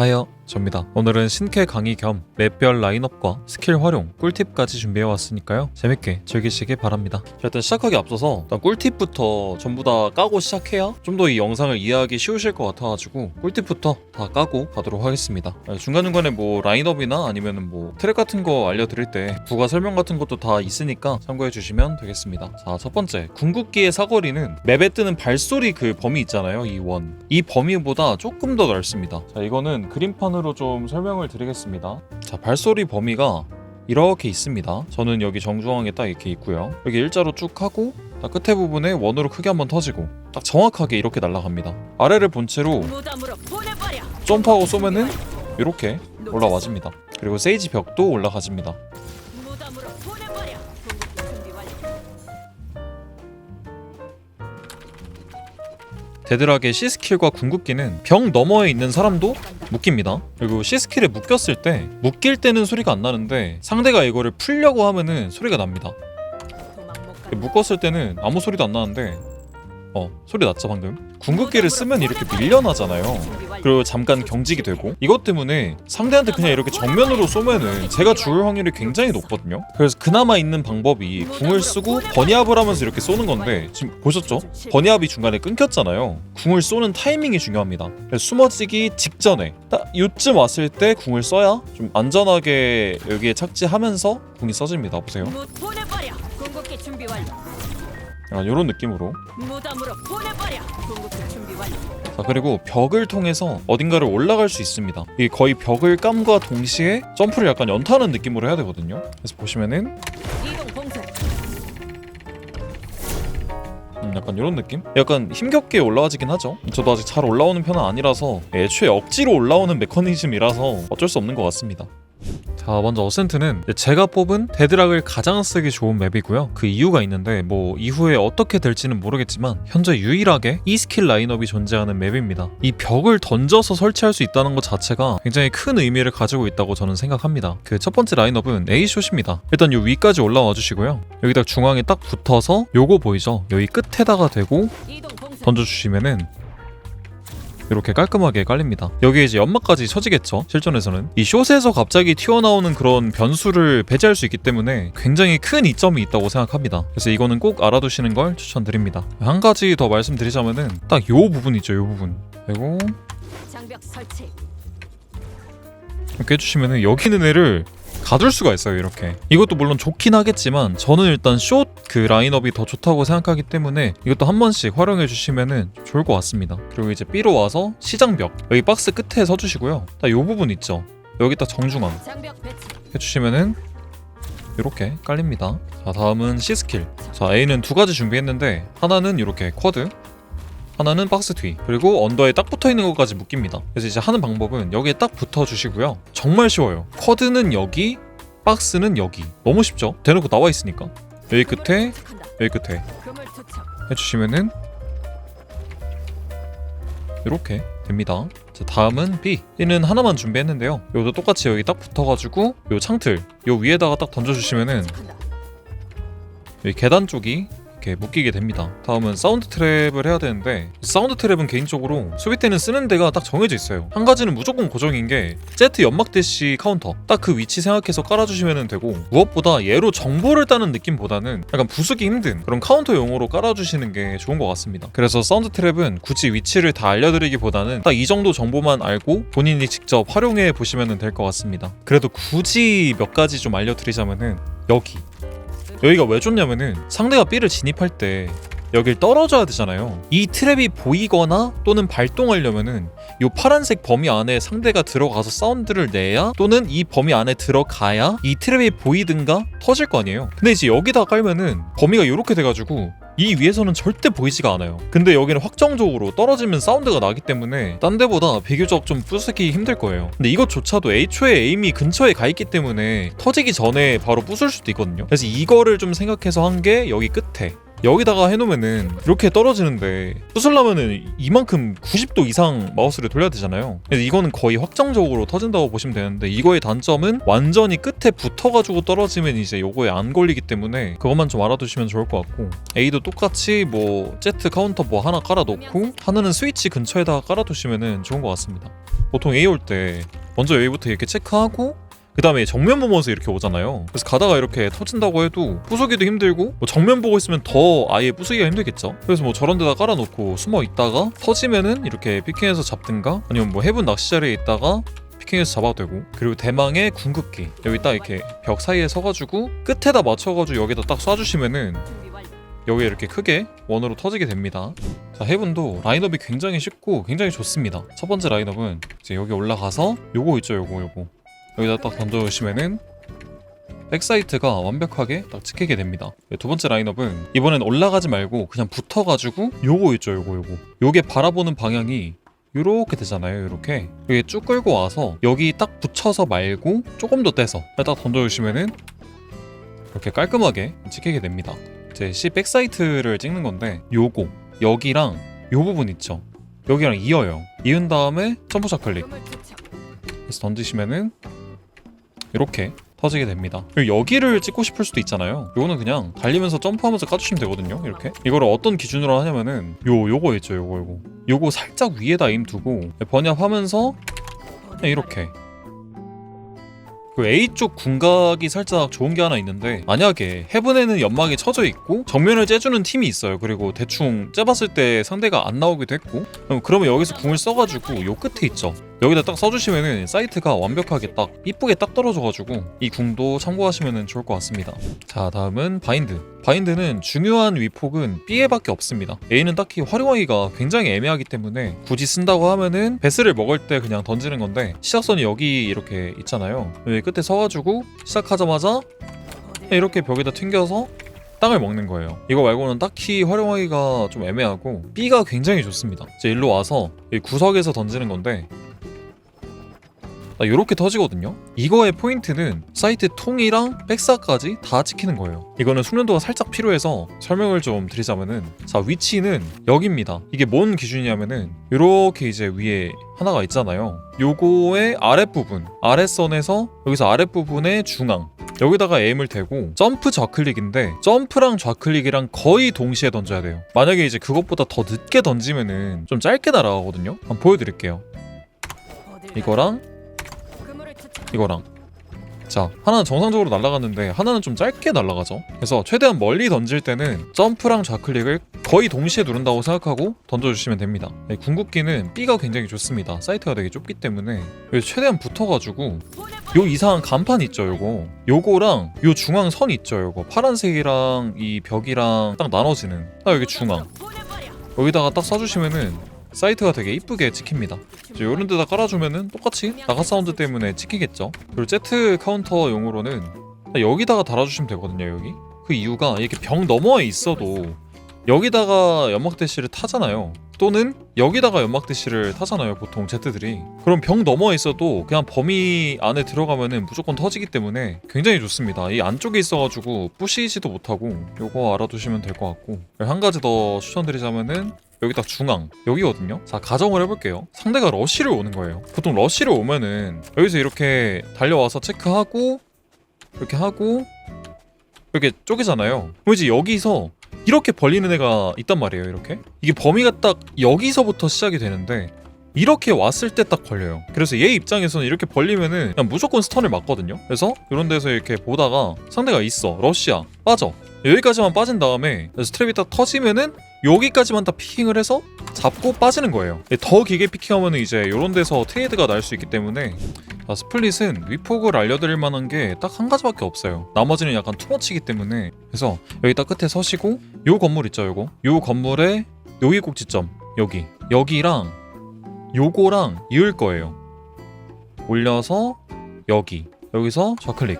하여 접니다. 오늘은 신캐 강의 겸 맵별 라인업과 스킬 활용, 꿀팁까지 준비해왔으니까요. 재밌게 즐기시길 바랍니다. 자, 일단 시작하기 앞서서 일단 꿀팁부터 전부 다 까고 시작해야 좀 더 이 영상을 이해하기 쉬우실 것 같아가지고 꿀팁부터 다 까고 가도록 하겠습니다. 아, 중간중간에 뭐 라인업이나 아니면은 뭐 트랙 같은 거 알려드릴 때 부가 설명 같은 것도 다 있으니까 참고해 주시면 되겠습니다. 자, 첫 번째. 궁극기의 사거리는 맵에 뜨는 발소리 그 범위 있잖아요. 이 원. 이 범위보다 조금 더 넓습니다. 자, 이거는 그림판으로 좀 설명을 드리겠습니다. 자, 발소리 범위가 이렇게 있습니다. 저는 여기 정중앙에 딱 이렇게 있고요. 여기 일자로 쭉 하고 딱 끝에 부분에 원으로 크게 한번 터지고 딱 정확하게 이렇게 날아갑니다. 아래를 본 채로. 점프하고 쏘면은 이렇게 올라와집니다. 그리고 세이지 벽도 올라가집니다. 데드락의 C스킬과 궁극기는 벽 너머에 있는 사람도 묶입니다. 그리고 C스킬에 묶였을 때 묶일 때는 소리가 안 나는데 상대가 이거를 풀려고 하면은 소리가 납니다. 묶었을 때는 아무 소리도 안 나는데 어 소리 났죠 방금? 궁극기를 쓰면 이렇게 밀려나잖아요. 그리고 잠깐 경직이 되고. 이것 때문에 상대한테 그냥 이렇게 정면으로 쏘면은 제가 죽을 확률이 굉장히 높거든요? 그래서 그나마 있는 방법이 궁을 쓰고 버니압을 하면서 이렇게 쏘는 건데 지금 보셨죠? 버니압이 중간에 끊겼잖아요. 궁을 쏘는 타이밍이 중요합니다. 숨어지기 직전에. 딱 요쯤 왔을 때 궁을 써야 좀 안전하게 여기에 착지하면서 궁이 써집니다. 보세요 약간 이런 느낌으로 무덤으로 보내버려. 궁극기 준비 완료. 자 그리고 벽을 통해서 어딘가를 올라갈 수 있습니다 이게 거의 벽을 깜과 동시에 점프를 약간 연타하는 느낌으로 해야 되거든요 그래서 보시면은 이동 봉쇄. 음, 약간 이런 느낌? 약간 힘겹게 올라와지긴 하죠 저도 아직 잘 올라오는 편은 아니라서 애초에 억지로 올라오는 메커니즘이라서 어쩔 수 없는 것 같습니다 자 먼저 어센트는 제가 뽑은 데드락을 가장 쓰기 좋은 맵이고요. 그 이유가 있는데 뭐 이후에 어떻게 될지는 모르겠지만 현재 유일하게 이 스킬 라인업이 존재하는 맵입니다. 이 벽을 던져서 설치할 수 있다는 것 자체가 굉장히 큰 의미를 가지고 있다고 저는 생각합니다. 그 첫 번째 라인업은 A숏입니다. 일단 요 위까지 올라와 주시고요. 여기다 중앙에 딱 붙어서 요거 보이죠? 여기 끝에다가 대고. 던져주시면은 이렇게 깔끔하게 깔립니다. 여기에 이제 연막까지 쳐지겠죠. 실전에서는 이 숏에서 갑자기 튀어나오는 그런 변수를 배제할 수 있기 때문에 굉장히 큰 이점이 있다고 생각합니다. 그래서 이거는 꼭 알아두시는 걸 추천드립니다. 한 가지 더 말씀드리자면은 딱 요 부분 있죠. 요 부분. 그리고 장벽 설치. 이렇게 해주시면은 여기 있는 애를 가둘 수가 있어요 이렇게. 이것도 물론 좋긴 하겠지만 저는 일단 숏 그 라인업이 더 좋다고 생각하기 때문에 이것도 한 번씩 활용해 주시면은 좋을 것 같습니다. 그리고 이제 B로 와서 시장벽. 여기 박스 끝에 서주시고요. 딱요 부분 있죠? 여기 딱 정중앙. 해주시면은 이렇게 깔립니다. 자 다음은 C 스킬. 자 A는 두 가지 준비했는데 하나는 이렇게 쿼드 하나는 박스 뒤 그리고 언더에 딱 붙어 있는 것까지 묶입니다 그래서 이제 하는 방법은 여기에 딱 붙어 주시고요 정말 쉬워요 쿼드는 여기 박스는 여기 너무 쉽죠 대놓고 나와 있으니까 여기 끝에. 여기 끝에. 해주시면은 이렇게 됩니다. 자, 다음은 B. B는 하나만 준비했는데요. 요도 똑같이 여기 딱 붙어가지고 요 창틀 요 위에다가 딱 던져주시면은. 여기 계단 쪽이 이렇게 묶이게 됩니다. 다음은 사운드 트랩을 해야 되는데 사운드 트랩은 개인적으로 수비 때는 쓰는 데가 딱 정해져 있어요. 한 가지는 무조건 고정인 게 제트 연막 대시 카운터 딱 그 위치 생각해서 깔아주시면 되고 무엇보다 얘로 정보를 따는 느낌보다는 약간 부수기 힘든 그런 카운터용으로 깔아주시는 게 좋은 것 같습니다. 그래서 사운드 트랩은 굳이 위치를 다 알려드리기보다는 딱 이 정도 정보만 알고 본인이 직접 활용해 보시면 될 것 같습니다. 그래도 굳이 몇 가지 좀 알려드리자면은 여기 여기가 왜 좋냐면은 상대가 B를 진입할 때 여길 떨어져야 되잖아요. 이 트랩이 보이거나 또는 발동하려면은 이 파란색 범위 안에 상대가 들어가서 사운드를 내야 또는 이 범위 안에 들어가야 이 트랩이 보이든가 터질 거 아니에요. 근데 이제 여기다 깔면은 범위가 이렇게 돼가지고 이 위에서는 절대 보이지가 않아요. 근데 여기는 확정적으로 떨어지면 사운드가 나기 때문에 딴 데보다 비교적 좀 부수기 힘들 거예요. 근데 이것조차도 애초에 에임이 근처에 가 있기 때문에 터지기 전에 바로 부술 수도 있거든요. 그래서 이거를 좀 생각해서 한 게 여기 끝에 여기다가 해놓으면은 이렇게 떨어지는데 부술려면은 이만큼 90도 이상 마우스를 돌려야 되잖아요. 그래서 이거는 거의 확정적으로 터진다고 보시면 되는데 이거의 단점은 완전히 끝에 붙어가지고 떨어지면 이제 요거에 안 걸리기 때문에 그것만 좀 알아두시면 좋을 것 같고 A도 똑같이 뭐 Z 카운터 뭐 하나 깔아놓고 하나는 스위치 근처에다가 깔아두시면은 좋은 것 같습니다. 보통 A 올 때 먼저 여기부터 이렇게 체크하고 그 다음에 정면 보면서 이렇게 오잖아요 그래서 가다가 이렇게 터진다고 해도 부수기도 힘들고 뭐 정면 보고 있으면 더 아예 부수기가 힘들겠죠 그래서 뭐 저런 데다 깔아놓고 숨어 있다가 터지면은 이렇게 피킹해서 잡든가 아니면 뭐 해분 낚시 자리에 있다가 피킹해서 잡아도 되고 그리고 대망의 궁극기 여기 딱 이렇게 벽 사이에 서가지고 끝에다 맞춰가지고 여기다 딱 쏴주시면은 준비 완료. 여기 이렇게 크게 원으로 터지게 됩니다. 자, 해븐도 라인업이 굉장히 쉽고 굉장히 좋습니다. 첫 번째 라인업은 이제 여기 올라가서 요거 있죠, 요거 요거. 여기다 딱 던져주시면은 백사이트가 완벽하게 딱 찍히게 됩니다. 네, 두 번째 라인업은 이번엔 올라가지 말고 그냥 붙어가지고 요거 있죠, 요거 요거. 요게 바라보는 방향이 요렇게 되잖아요, 요렇게. 여기 쭉 끌고 와서 여기 딱 붙여서 말고 조금 더 떼서 딱 던져주시면은 이렇게 깔끔하게 찍히게 됩니다. 이제 C 백사이트를 찍는 건데 요거 여기랑 요 부분 있죠 여기랑 이어요 이은 다음에 점프 좌클릭 금을 투척. 해서 던지시면은 이렇게 터지게 됩니다. 그리고 여기를 찍고 싶을 수도 있잖아요. 요거는 그냥 달리면서 점프하면서 까주시면 되거든요 이렇게. 이거를 어떤 기준으로 하냐면은 요 요거 있죠 요거 요거. 요거 살짝 위에다 임 두고 번역하면서 이렇게. 그 A 쪽 궁각이 살짝 좋은 게 하나 있는데 만약에 헤븐에는 연막이 쳐져 있고 정면을 째주는 팀이 있어요. 그리고 대충 째봤을 때 상대가 안 나오기도 했고. 그러면 여기서 궁을 써가지고 요 끝에 있죠 여기다 딱 써주시면은 사이트가 완벽하게 딱 이쁘게 딱 떨어져가지고 이 궁도 참고하시면 좋을 것 같습니다 자 다음은 바인드 바인드는 중요한 위폭은 B에밖에 없습니다 A는 딱히 활용하기가 굉장히 애매하기 때문에 굳이 쓴다고 하면은 베스를 먹을 때 그냥 던지는 건데 시작선이 여기 이렇게 있잖아요 여기 끝에 서가지고 시작하자마자 이렇게 벽에다 튕겨서 땅을 먹는 거예요. 이거 말고는 딱히 활용하기가 좀 애매하고 B가 굉장히 좋습니다. 이제 일로 와서 이 구석에서 던지는 건데 이렇게 터지거든요. 이거의 포인트는 사이트 통이랑 백사까지 다 찍히는 거예요. 이거는 숙련도가 살짝 필요해서 설명을 좀 드리자면은 자 위치는 여기입니다. 이게 뭔 기준이냐면은 이렇게 이제 위에 하나가 있잖아요. 요거의 아랫부분 아랫선에서 여기서 아랫부분의 중앙 여기다가 에임을 대고 점프 좌클릭인데 점프랑 좌클릭이랑 거의 동시에 던져야 돼요. 만약에 이제 그것보다 더 늦게 던지면은 좀 짧게 날아가거든요. 한번 보여드릴게요. 이거랑. 이거랑. 자 하나는 정상적으로 날아갔는데 하나는 좀 짧게 날아가죠. 그래서 최대한 멀리 던질 때는 점프랑 좌클릭을 거의 동시에 누른다고 생각하고 던져주시면 됩니다. 네, 궁극기는 B가 굉장히 좋습니다. 사이트가 되게 좁기 때문에. 최대한 붙어가지고. 요 이상한 간판 있죠 요거? 요거랑 요 중앙 선 있죠 요거? 파란색이랑 이 벽이랑 딱 나눠지는. 딱 여기 중앙. 여기다가 딱 써주시면은 사이트가 되게 이쁘게 찍힙니다. 이제 이런 데다 깔아주면은 똑같이 나가 사운드 때문에 찍히겠죠. 그리고 Z 카운터용으로는 여기다가 달아주시면 되거든요. 여기 그 이유가 이렇게 벽 너머에 있어도 여기다가 연막 대시를 타잖아요. 또는 여기다가 연막 대시를 타잖아요. 보통 Z들이. 그럼 벽 너머에 있어도 그냥 범위 안에 들어가면은 무조건 터지기 때문에 굉장히 좋습니다. 이 안쪽에 있어가지고 부시지도 못하고 요거 알아두시면 될 것 같고 한 가지 더 추천드리자면은 여기 딱 중앙 여기거든요 자 가정을 해볼게요 상대가 러쉬를 오는 거예요 보통 러쉬를 오면은 여기서 이렇게 달려와서 체크하고 이렇게 하고 이렇게 쪼개잖아요 그럼 이제 여기서 이렇게 벌리는 애가 있단 말이에요 이렇게 이게 범위가 딱 여기서부터 시작이 되는데 이렇게 왔을 때 딱 걸려요. 그래서 얘 입장에서는 이렇게 벌리면은 그냥 무조건 스턴을 맞거든요. 그래서 이런 데서 이렇게 보다가 상대가 있어. 러시아 빠져. 여기까지만 빠진 다음에 스트랩이 딱 터지면은 여기까지만 딱 피킹을 해서 잡고 빠지는 거예요. 더 길게 피킹하면 이제 이런 데서 트레이드가 날 수 있기 때문에 자, 스플릿은 위폭을 알려드릴 만한 게 딱 한 가지밖에 없어요. 나머지는 약간 투머치기 때문에 그래서 여기 딱 끝에 서시고 요 건물 있죠, 요거. 요 건물의 여기 꼭지점 여기 여기랑 요거랑 이을 거예요. 올려서 여기 여기서 좌클릭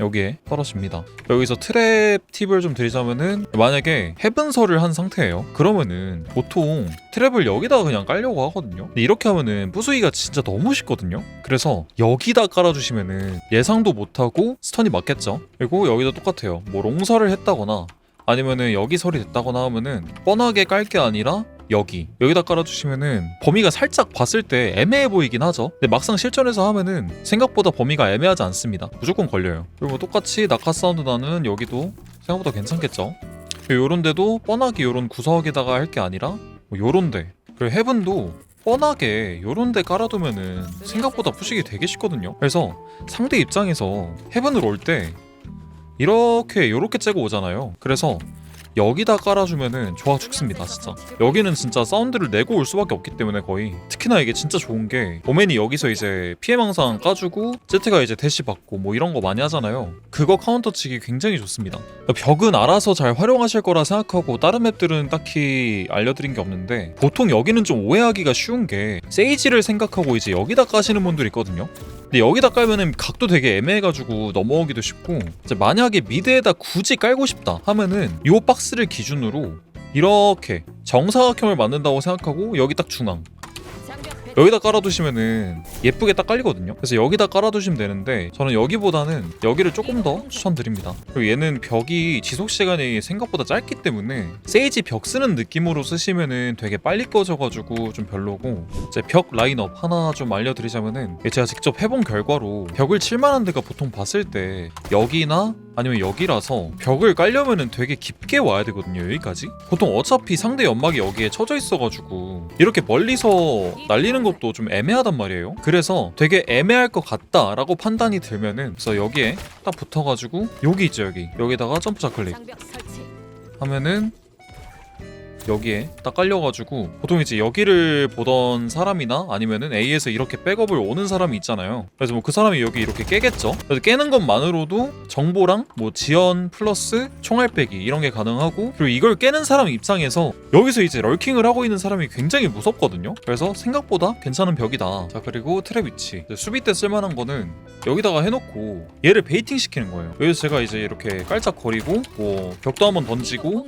여기에 떨어집니다. 여기서 트랩 팁을 좀 드리자면은 만약에 해븐설을 한 상태예요. 그러면은 보통 트랩을 여기다가 그냥 깔려고 하거든요. 근데 이렇게 하면은 부수기가 진짜 너무 쉽거든요. 그래서 여기다 깔아주시면은 예상도 못하고 스턴이 맞겠죠. 그리고 여기도 똑같아요. 뭐 롱설을 했다거나 아니면은 여기 설이 됐다거나 하면은 뻔하게 깔 게 아니라 여기. 여기다 깔아주시면은 범위가 살짝 봤을 때 애매해 보이긴 하죠. 근데 막상 실전에서 하면은 생각보다 범위가 애매하지 않습니다. 무조건 걸려요. 그리고 똑같이 낙하 사운드 나는 여기도 생각보다 괜찮겠죠? 요런 데도 뻔하게 요런 구석에다가 할 게 아니라 뭐 요런 데. 그리고 헤븐도 뻔하게 요런 데 깔아두면은 생각보다 푸시기 되게 쉽거든요. 그래서 상대 입장에서 헤븐으로 올 때 이렇게 요렇게 째고 오잖아요. 그래서 여기다 깔아주면은 좋아 죽습니다 진짜. 여기는 진짜 사운드를 내고 올 수밖에 없기 때문에 거의. 특히나 이게 진짜 좋은 게 오맨이 여기서 이제 피해망상 까주고 제트가 이제 대시 받고 뭐 이런 거 많이 하잖아요. 그거 카운터 치기 굉장히 좋습니다. 벽은 알아서 잘 활용하실 거라 생각하고 다른 맵들은 딱히 알려드린 게 없는데 보통 여기는 좀 오해하기가 쉬운 게 세이지를 생각하고 이제 여기다 까시는 분들이 있거든요. 근데 여기다 깔면은 각도 되게 애매해가지고 넘어오기도 쉽고 만약에 미드에다 굳이 깔고 싶다 하면은 요 박스 를 기준으로 이렇게 정사각형을 만든다고 생각하고 여기 딱 중앙. 여기다 깔아두시면은 예쁘게 딱 깔리거든요. 그래서 여기다 깔아두시면 되는데 저는 여기보다는 여기를 조금 더 추천드립니다. 그리고 얘는 벽이 지속시간이 생각보다 짧기 때문에 세이지 벽 쓰는 느낌으로 쓰시면은 되게 빨리 꺼져가지고 좀 별로고. 이제 벽 라인업 하나 좀 알려드리자면은 제가 직접 해본 결과로 벽을 칠만한 데가 보통 봤을 때 여기나 아니면 여기라서 벽을 깔려면은 되게 깊게 와야 되거든요 여기까지? 보통 어차피 상대 연막이 여기에 쳐져 있어가지고 이렇게 멀리서 날리는 것도 좀 애매하단 말이에요. 그래서 되게 애매할 것 같다 라고 판단이 들면은 그래서 여기에 딱 붙어가지고 여기 있죠 여기. 여기다가 점프 설치. 하면은 여기에 딱 깔려가지고 보통 이제 여기를 보던 사람이나 아니면은 A에서 이렇게 백업을 오는 사람이 있잖아요. 그래서 뭐 그 사람이 여기 이렇게 깨겠죠. 그래서 깨는 것만으로도 정보랑 뭐 지연 플러스 총알 빼기 이런 게 가능하고 그리고 이걸 깨는 사람 입장에서 여기서 이제 럴킹을 하고 있는 사람이 굉장히 무섭거든요. 그래서 생각보다 괜찮은 벽이다. 자 그리고 트랩 위치 수비 때 쓸만한 거는 여기다가 해놓고 얘를 베이팅 시키는 거예요. 여기서 제가 이제 이렇게 깔짝거리고 뭐 벽도 한번 던지고.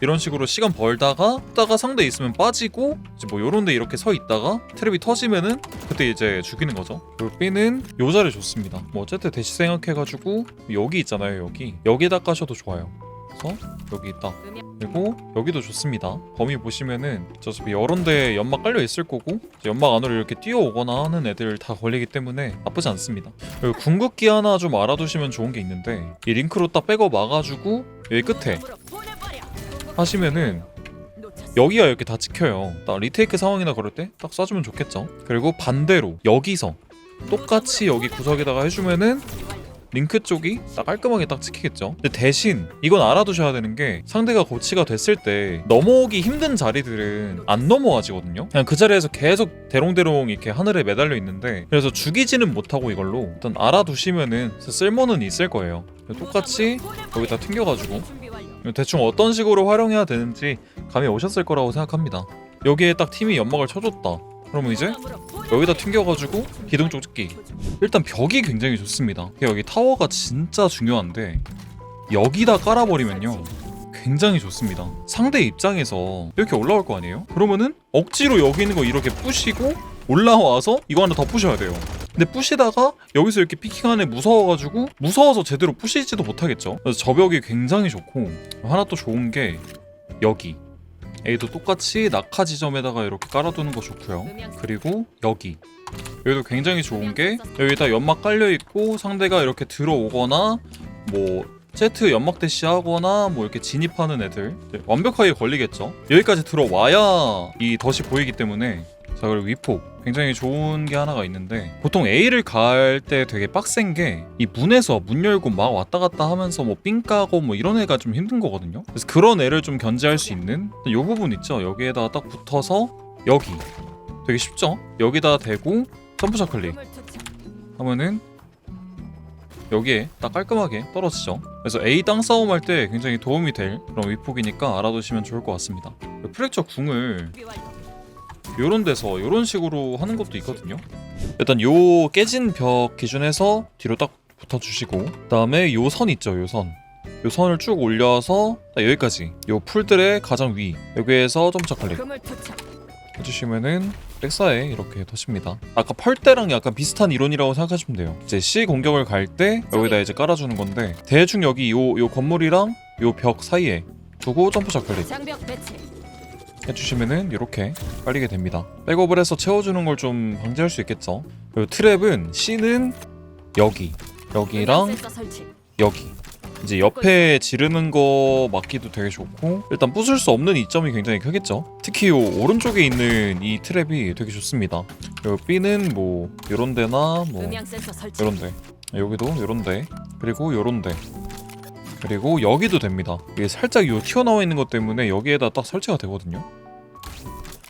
이런 식으로 시간 벌다가 다가 상대 있으면 빠지고 이제 뭐 요런데 이렇게 서 있다가 트랩이 터지면은 그때 이제 죽이는 거죠. 그리고 B는 요 자리 좋습니다. 뭐 어쨌든 대시 생각해가지고 여기 있잖아요 여기 여기다 까셔도 좋아요. 그래서 여기 있다. 그리고 여기도 좋습니다. 범위 보시면은 어차피 여런데 연막 깔려 있을 거고 연막 안으로 이렇게 뛰어오거나 하는 애들 다 걸리기 때문에 나쁘지 않습니다. 그리고 궁극기 하나 좀 알아두시면 좋은 게 있는데 이 링크로 딱 빼고 막아주고 여기 끝에. 하시면은. 여기가 이렇게 다 찍혀요. 딱 리테이크 상황이나 그럴 때 딱 쏴주면 좋겠죠. 그리고 반대로 여기서 똑같이 여기 구석에다가 해주면은 링크 쪽이 딱 깔끔하게 딱 찍히겠죠. 근데 대신 이건 알아두셔야 되는 게 상대가 고치가 됐을 때 넘어오기 힘든 자리들은 안 넘어와지거든요. 그냥 그 자리에서 계속 대롱대롱 이렇게 하늘에 매달려 있는데 그래서 죽이지는 못하고 이걸로 일단 알아두시면은 쓸모는 있을 거예요. 똑같이 여기다 튕겨가지고. 대충 어떤 식으로 활용해야 되는지 감이 오셨을 거라고 생각합니다. 여기에 딱 팀이 연막을 쳐줬다. 그러면 이제 여기다 튕겨가지고 기둥 쪽 찍기. 일단 벽이 굉장히 좋습니다. 여기 타워가 진짜 중요한데 여기다 깔아버리면요. 굉장히 좋습니다. 상대 입장에서 이렇게 올라올 거 아니에요? 그러면은 억지로 여기 있는 거 이렇게 부시고 올라와서 이거 하나 더 부셔야 돼요. 근데 부시다가 여기서 이렇게 피킹하네 무서워가지고 무서워서 제대로 부시지도 못하겠죠. 그래서 저벽이 굉장히 좋고 하나 또 좋은 게 여기 A도 똑같이 낙하 지점에다가 이렇게 깔아두는 거 좋고요. 그리고 여기 여기도 굉장히 좋은 게 여기다 연막 깔려 있고 상대가 이렇게 들어오거나 뭐 세트 연막 대시 하거나 뭐 이렇게 진입하는 애들 네, 완벽하게 걸리겠죠. 여기까지 들어와야 이 덫이 보이기 때문에 자 그리고 위폭 굉장히 좋은 게 하나가 있는데 보통 A를 갈 때 되게 빡센 게 이 문에서 문 열고 막 왔다 갔다 하면서 뭐 삥 까고 뭐 이런 애가 좀 힘든 거거든요. 그래서 그런 애를 좀 견제할 수 있는 이 부분 있죠. 여기에다 딱 붙어서 여기 되게 쉽죠. 여기다 대고 점프 좌클릭 하면은 여기에 딱 깔끔하게 떨어지죠. 그래서 A 땅 싸움 할 때 굉장히 도움이 될 그런 위폭이니까 알아두시면 좋을 것 같습니다. 프랙처 궁을 요런 데서 요런 식으로 하는 것도 있거든요. 일단 요 깨진 벽 기준에서 뒤로 딱 붙어주시고 그 다음에 요 선 있죠, 요 선. 요 선을 쭉 올려서 딱 여기까지 요 풀들의 가장 위 여기에서 점차 클릭. 해주시면은 백사에 이렇게 터집니다. 아까 펄대랑 약간 비슷한 이론이라고 생각하시면 돼요. 이제 C 공격을 갈 때 여기다 이제 깔아주는 건데 대충 여기 요 요 건물이랑 요 벽 사이에 두고 점프 좌클릭. 해주시면은 이렇게 깔리게 됩니다. 백업을 해서 채워주는 걸 좀 방지할 수 있겠죠. 그리고 트랩은 C는 여기, 여기랑. 여기 이제 옆에 지르는 거 막기도 되게 좋고 일단 부술 수 없는 이점이 굉장히 크겠죠 특히 요 오른쪽에 있는 이 트랩이 되게 좋습니다 요 B는 뭐 요런 데나 뭐. 요런 데 여기도 요런 데 그리고 요런 데 그리고 여기도 됩니다. 이게 살짝 요 튀어나와 있는 것 때문에 여기에다 딱 설치가 되거든요.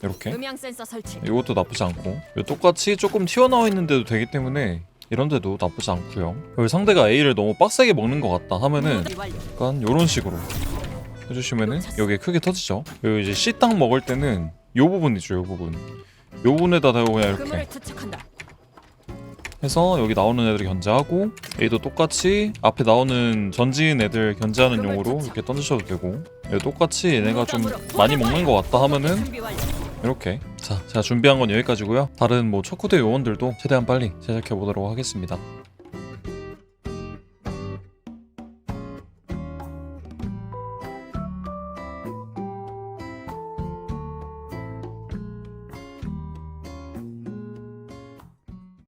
이렇게. 음향 센서 설치. 이것도 나쁘지 않고. 요 똑같이 조금 튀어나와 있는데도 되기 때문에 이런 데도 나쁘지 않고요. 여기 상대가 A를 너무 빡세게 먹는 것 같다 하면은. 약간 요런 식으로 해주시면은 여기 크게 터지죠. 여기 이제 C 딱 먹을 때는 요 부분 있죠 요 부분. 요 부분에다 대고 그냥 이렇게. 해서 여기 나오는 애들 견제하고 A도 똑같이 앞에 나오는 전진 애들 견제하는 용으로 이렇게 던지셔도 되고. 얘 똑같이 얘네가 좀 많이 먹는 것 같다 하면은. 이렇게. 자 제가 준비한 건 여기까지고요. 다른 뭐 척후대 요원들도 최대한 빨리 제작해 보도록 하겠습니다